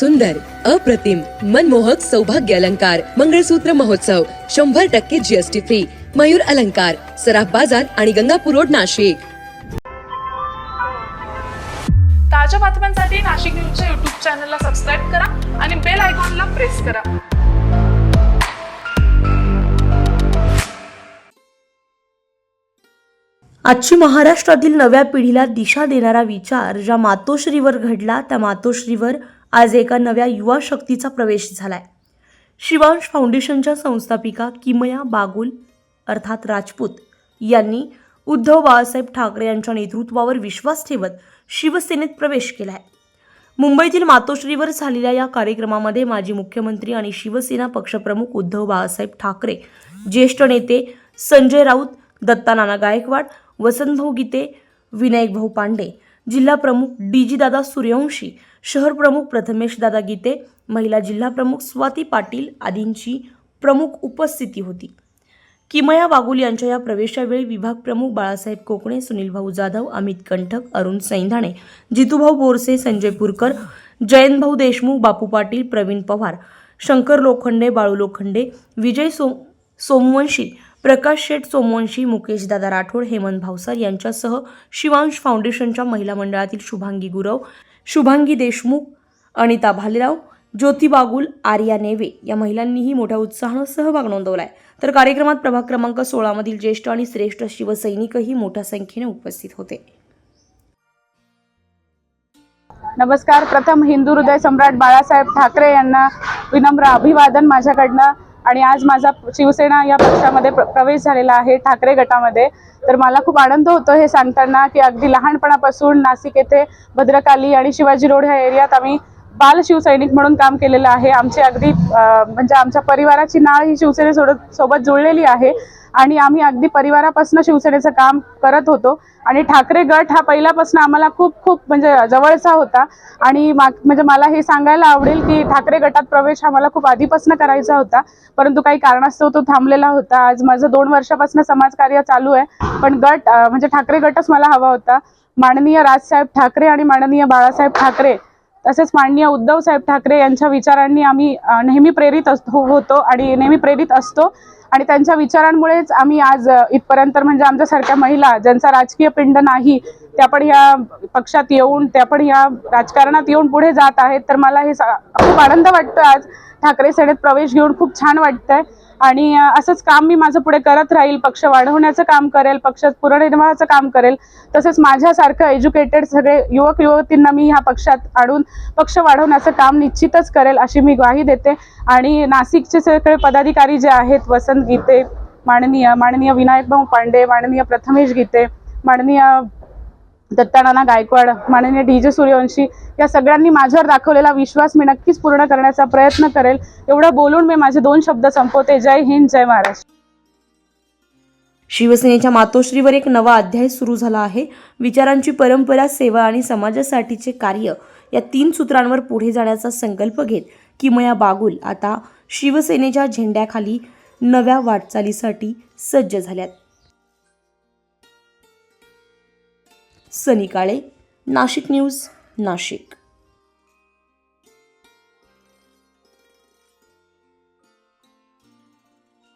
सुंदर अप्रतिम मनमोहक सौभाग्य अलंकार मंगळसूत्र महोत्सव शंभर टक्के जीएसटी फ्री मयूर अलंकार सराफ बाजार आणि गंगापूर रोड नाशिक. ताज्या बातम्यांसाठी नाशिक न्यूजच्या युट्यूब चॅनलला सबस्क्राईब करा आणि बेल आयकॉनला प्रेस करा. आजची महाराष्ट्रातील नव्या पिढीला दिशा देणारा विचार ज्या मातोश्रीवर घडला त्या मातोश्रीवर आज एका नव्या युवा शक्तीचा प्रवेश झालाय. शिवांश फाउंडेशनच्या संस्थापिका किमया बागुल अर्थात राजपूत यांनी उद्धव बाळासाहेब ठाकरे यांच्या नेतृत्वावर विश्वास ठेवत शिवसेनेत प्रवेश केला आहे मुंबईतील मातोश्रीवर झालेल्या या कार्यक्रमामध्ये माजी मुख्यमंत्री आणि शिवसेना पक्षप्रमुख उद्धव बाळासाहेब ठाकरे ज्येष्ठ नेते संजय राऊत दत्ता नाना गायकवाड वसंतभाऊ गीते विनायक भाऊ पांडे जिल्हा प्रमुख डी जी दादा सूर्यवंशी शहर प्रमुख प्रथमेश दादा गीते महिला जिल्हाप्रमुख स्वाती पाटील आदींची प्रमुख उपस्थिती होती. किमया बागुल यांच्या या प्रवेशावेळी विभाग प्रमुख बाळासाहेब कोकणे सुनील भाऊ जाधव अमित कंठक अरुण सैंधाणे जितूभाऊ बोरसे संजय पुरकर जयंतभाऊ देशमुख बापू पाटील प्रवीण पवार शंकर लोखंडे बाळू लोखंडे विजय सो सोमवंशी प्रकाश शेठ सोमवंशी मुकेश दादा राठोड हेमंत भावसार यांच्यासह शिवांश फाउंडेशनच्या महिला मंडळातील शुभांगी गुरव शुभांगी देशमुख अनिता भालेराव ज्योती बागुल आर्या नेवे या महिलांनीही मोठ्या उत्साहानं सहभाग नोंदवलाय. तर कार्यक्रमात प्रभाग क्रमांक सोळामधील ज्येष्ठ आणि श्रेष्ठ शिवसैनिकही मोठ्या संख्येने उपस्थित होते. नमस्कार. प्रथम हिंदू हृदय सम्राट बाळासाहेब ठाकरे यांना विनम्र अभिवादन. माझ्याकडनं आणि आज माझा शिवसेना या पक्षामध्ये प्रवेश झालेला आहे ठाकरे गटामध्ये. तर मला खूप आनंद होतो हे सांगताना की अगदी लहानपणापासून नाशिक येथे भद्रकाली आणि शिवाजी रोड ह्या एरियात आम्ही बाल शिवसैनिक म्हणून काम केलेलं आहे. आमची अगदी म्हणजे आमच्या परिवाराची नाळ ही शिवसेने सोबत जुळलेली आहे. आणि आम्ही अगदी परिवारापासून शिवसेनेचं काम करत होतो. आणि ठाकरे गट हा पहिल्यापासून आम्हाला खूप खूप म्हणजे जवळचा होता. आणि म्हणजे मला हे सांगायला आवडेल की ठाकरे गटात प्रवेश हा मला खूप आधीपासून करायचा होता. परंतु काही कारणास्तव तो थांबलेला होता. आज माझं दोन वर्षापासून समाजकार्य चालू आहे. पण गट म्हणजे ठाकरे गटच मला हवा होता. माननीय राजसाहेब ठाकरे आणि माननीय बाळासाहेब ठाकरे तसेच माननीय उद्धव साहेब ठाकरे यांच्या विचारांनी आम्ही नेहमी प्रेरित असतो हो-, होतो आणि नेहमी प्रेरित असतो. आणि त्यांच्या विचारांमुळेच आम्ही आज इथपर्यंत म्हणजे आमच्यासारख्या महिला ज्यांचा राजकीय पिंड नाही त्या पण या पक्षात येऊन त्या पण या राजकारणात येऊन पुढे जात आहेत. तर मला हे खूप आनंद वाटतो आज ठाकरे सेनेत प्रवेश घेऊन. खूप छान वाटतंय. आणि असंच काम मी माझं पुढे करत राहील पक्ष वाढवण्याचं काम करेल पक्षात पुनर्निर्माणाचं काम करेल तसेच माझ्यासारखं एज्युकेटेड सगळे युवक युवतींना मी ह्या पक्षात आणून पक्ष वाढवण्याचं काम निश्चितच करेल अशी मी ग्वाही देते. आणि नाशिकचे सगळे पदाधिकारी जे आहेत वसंत गीते माननीय माननीय विनायक भाऊ पांडे माननीय प्रथमेश गीते माननीय दत्तानाना गायकवाड माननीय डी जे सूर्यवंशी या सगळ्यांनी माझ्यावर दाखवलेला विश्वास मी नक्कीच पूर्ण करण्याचा प्रयत्न करेल. एवढं बोलून मी माझे दोन शब्द संपवते. जय हिंद जय महाराष्ट्र. शिवसेनेच्या मातोश्रीवर एक नवा अध्याय सुरू झाला आहे. विचारांची परंपरा सेवा आणि समाजासाठीचे कार्य या तीन सूत्रांवर पुढे जाण्याचा संकल्प घेत किमया बागुल आता शिवसेनेच्या झेंड्याखाली नव्या वाटचालीसाठी सज्ज झाल्यात. सनी काळे नाशिक न्यूज नाशिक.